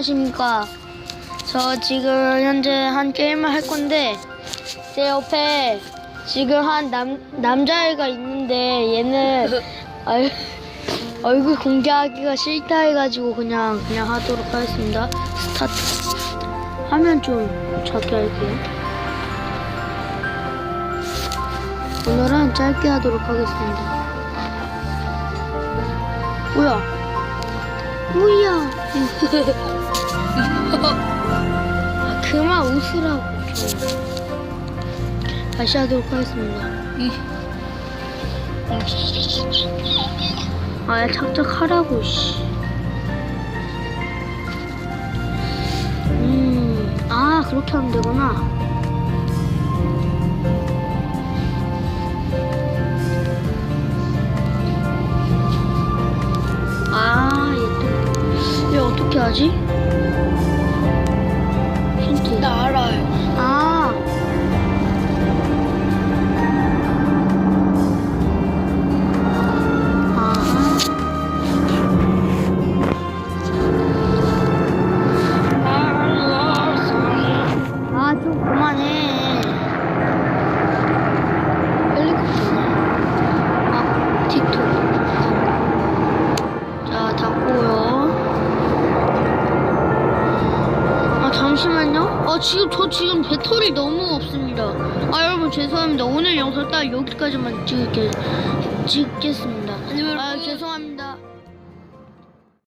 안녕하십니까. 저 지금 현재 한 게임을 할 건데 제 옆에 지금 한 남, 남자애가 있는데 얘는 얼, 얼굴 공개하기가 싫다 해가지고 그냥 그냥 하도록 하겠습니다. 스타트. 화면 좀 작게 할게요. 오늘은 짧게 하도록 하겠습니다. 뭐야? 뭐야? 아, 그만 웃으라고 좀. 다시 하도록 하겠습니다. 아, 야, 착착하라고, 씨. 음, 아, 그렇게 하면 되구나. pode? 잠시만요. 아 지금 저 지금 배터리 너무 없습니다. 아 여러분 죄송합니다. 오늘 영상 딱 여기까지만 찍게 찍겠습니다. 아 죄송합니다.